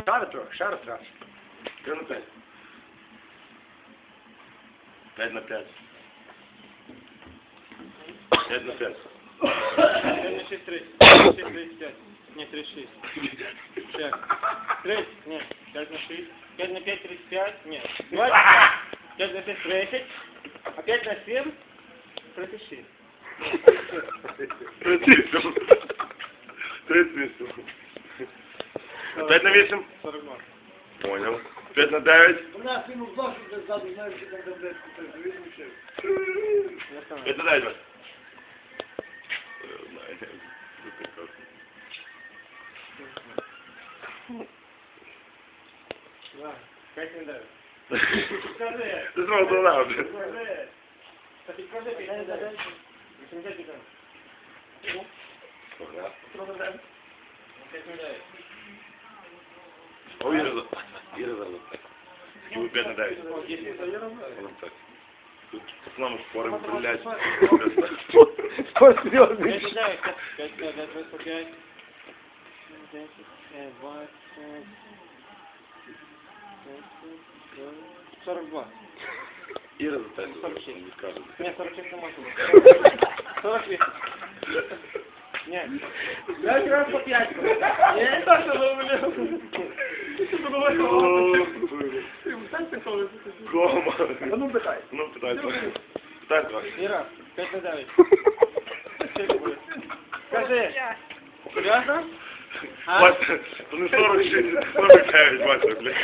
Шари трохи, шари трохи. 3 на 5. 5 на 5. 5 на 5. 5 на 6, 30. 6, 35. Ні, 36. Ще. 30. Ні. 5 на 6. 5 на 5, 35. Ні. 25. 5 на 6, 30. А 5 на 7, 36. 38. 38. 5 на 8. 42. Понял. 5 на 9. У нас він узнав, що ти ззаду знаєш, що там таблетку, так, він ще. Я сам. 5 на 9. Вась. Е, знаю, я прекрасно. Да. 5 на 9. Скажи. Ти знову догнав. вже. Скажи. Та підкажи, 5 на 9. 80 підкажи. Погнав. 5 на 9. О, и, раз... и разорвут так. И вы бедно давите. Вот так. Тут с нами спорим, блядь. Спор серьезный. 42. И разотачивается, не скажет. Нет, 46 на машину. 46. Nie. Ja już raz po pijańku. Nie? Tak, to było mnie. Goma. No no pytaj. No pytaj trochę. Pytaj trochę. Nie raz. Pytaj dalej. Скажи. Серьезно? А? Ну 46, 49, Вася, блядь.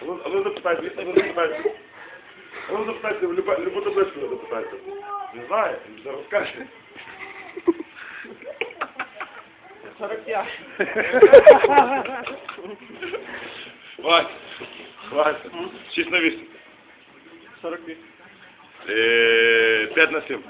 А ну запытай, а ну запытай. ви запитаєте, любе, любу табличку ви запитаєте. Не знаю, нельзя розкажете. 45. Вась, Вась, 6 на 8. 48. 5 на 7.